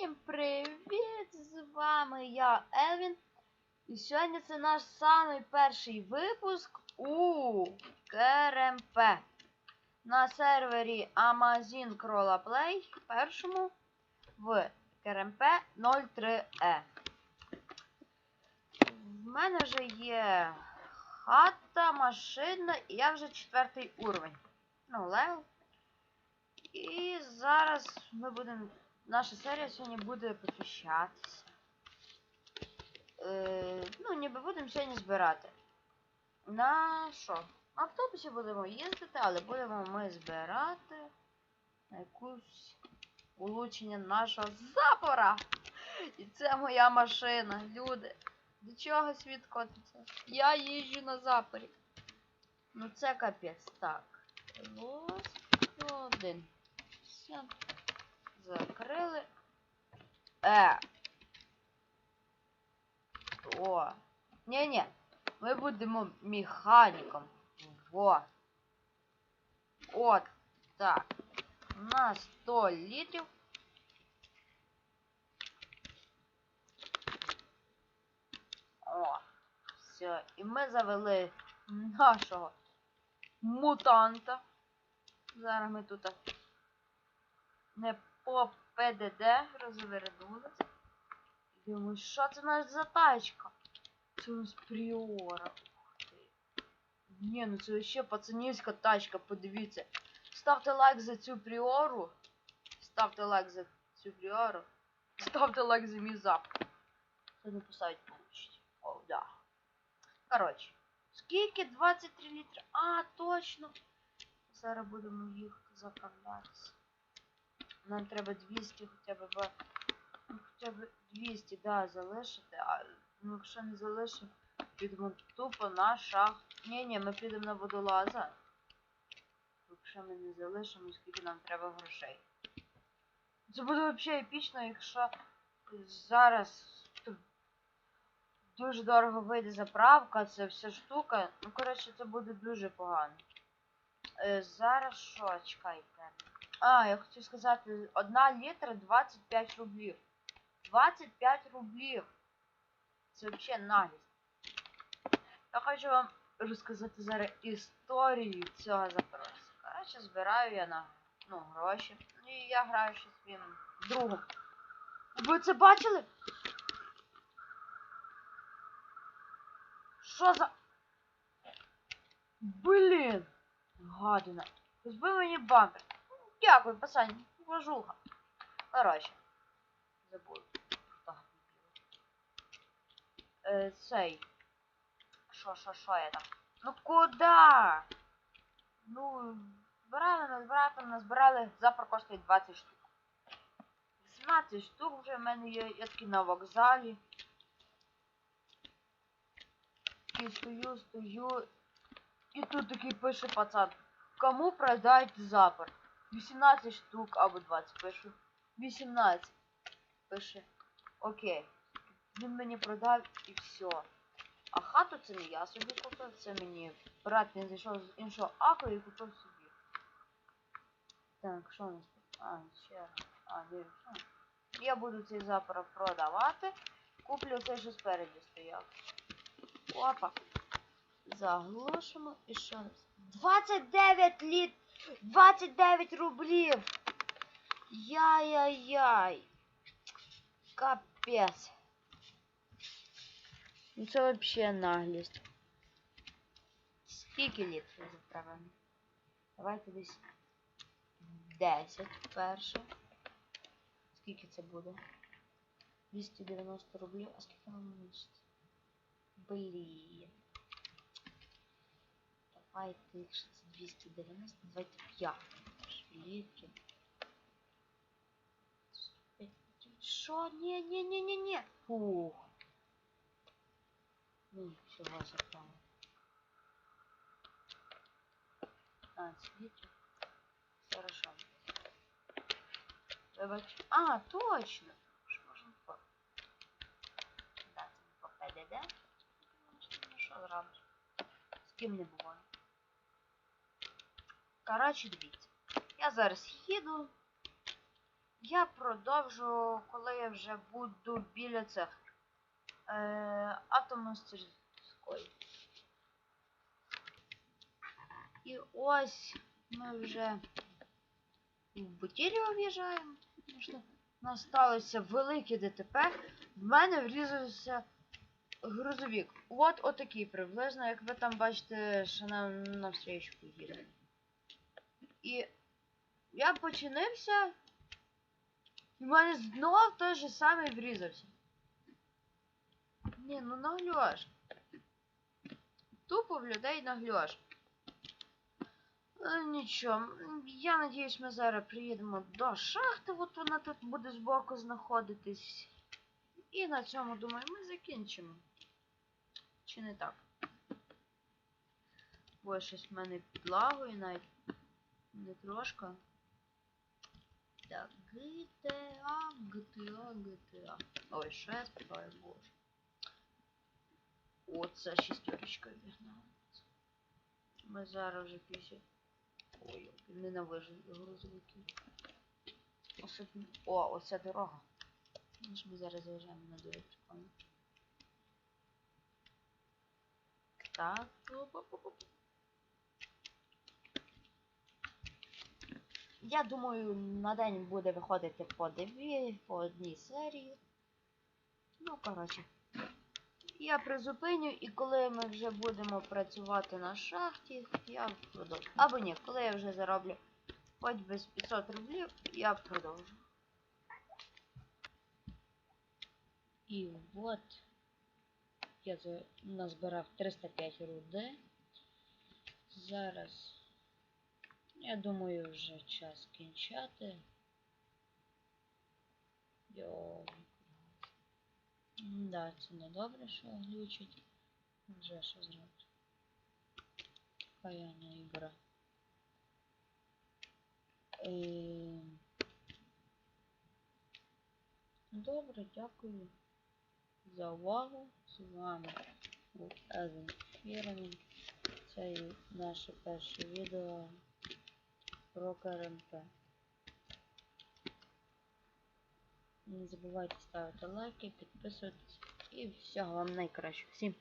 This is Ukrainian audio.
Всім привіт! З вами я, Елвін. І сьогодні це наш самий перший випуск у КРМП на сервері Amazon Crawler Play першому в КРМП 03E. В мене вже є хата, машина, і я вже четвертий уровень. Ну, левел. І зараз ми будемо. Наша серія сьогодні буде посвящатися. Е, ну, ніби будемо сьогодні збирати. На що? Автобусі будемо їздити, але будемо ми збирати на якусь улучшення нашого запора. І це моя машина, люди. До чого світ котиться? Я їжджу на запорі. Ну це капець. Так. Ось один. Все. Закрили. Е. О. Ні-ні. Ми будемо механіком. Во. От. Так. На 100 літрів. О. Все. І ми завели нашого мутанта. Зараз ми тут не по ПДД розвернулися. Думаю, що це у нас за тачка? Це у нас Пріора. Ні, ну це ще пацанівська тачка, подивіться. Ставте лайк за цю пріору. Ставте лайк за цю пріору. Ставте лайк за мій запах. Це не поставить получить. О, да. Коротше. Скільки? 23 літри. А, точно. Зараз будемо їхати заправлятися. Нам треба 200 хоча б ну, хоча б 200, да, залишити, а ну, якщо не залишимо, підемо тупо на шах. Ні, ні, ми підемо на водолаза. Якщо ми не залишимо, скільки нам треба грошей. Це буде взагалі епічно, якщо зараз дуже дорого вийде заправка, це вся штука. Ну, коротше, це буде дуже погано. Е, зараз що, чекайте. А, я хотів сказати, одна літра 25 рублів. 25 рублів. Це взагалі наглість. Я хочу вам розказати зараз історію цього запросу. Коротше, збираю я на ну, гроші. І я граю ще своїм другом. Ви це бачили? Що за. Блін! Гадина. Збив мені бампер. Дякую, пацан, уважуха. Короче. Забув. Е, цей. Шо, шо, шо я там? Ну куда? Ну, збирали, назбирали, назбирали, завтра коштує 20 штук. 18 штук вже в мене є, я такий на вокзалі. І стою, стою. І тут такий пише пацан. Кому продають запор? 18 штук або 20 пишу. 18. Пише. Окей. Він мені продав і все. А хату це не я собі купив, це мені брат не зайшов з іншого аку і купив собі. Так, що у нас тут? А, ще. А, дивіться. Я буду цей запор продавати. Куплю цей, що спереді стояв. Опа. Заглушимо і що нас? 29 літ. 29 рублів. Яй-яй-яй. Капець. Ну це вообще наглість. Скільки літрів заправимо? Давайте десь 10 перше. Скільки це буде? 290 рублів. А скільки нам місяць? Блін. Давайте, якщо це 290, давайте 5 літрів. Що? Ні, ні, ні, ні, ні. Фух. Ну, всього заправимо. 15 літрів. Хорошо. Вибач. А, точно. Ж можна по. Да, це не по ПДД. Ну, що зробиш? З ким не буває. Коротше, дивіться. Я зараз їду. Я продовжу, коли я вже буду біля цих е, автомастерської. І ось ми вже в Бутірі об'їжджаємо. У нас сталося велике ДТП. В мене врізався грузовик. От отакий приблизно, як ви там бачите, що нам навстрічу їде. І я починився. І в мене знов той же самий врізався. Ні, ну наглюаш. Тупо в людей наглюаш. Е, Нічого, я надіюсь, ми зараз приїдемо до шахти, от вона тут буде збоку знаходитись. І на цьому, думаю, ми закінчимо. Чи не так? Бо щось в мене підлагує навіть не трошки. Так, GTA, GTA, GTA. Ой, я співаю, боже. Оце шістерочка вігнала. Ми зараз вже після. Ой, ненавижу грузовики. Особливо. О, оця дорога. Ну ж Ми зараз заїжджаємо на дуже прикольно. Так. Оп-оп-оп-оп. Я думаю, на день буде виходити по дві, по одній серії. Ну, коротше. Я призупиню, і коли ми вже будемо працювати на шахті, я продовжу. Або ні, коли я вже зароблю хоч без 500 рублів, я продовжу. І от я назбирав 305 руди. Зараз, я думаю, вже час кінчати. Да, це не добре, що глючить. Вже що зробити. Каяна ігра. Ем. Добре, дякую за увагу. З вами був Евен Фірмін. Це і наше перше відео про КРМП. Не забувайте ставити лайки, підписуватись і всього вам найкращого. Всім!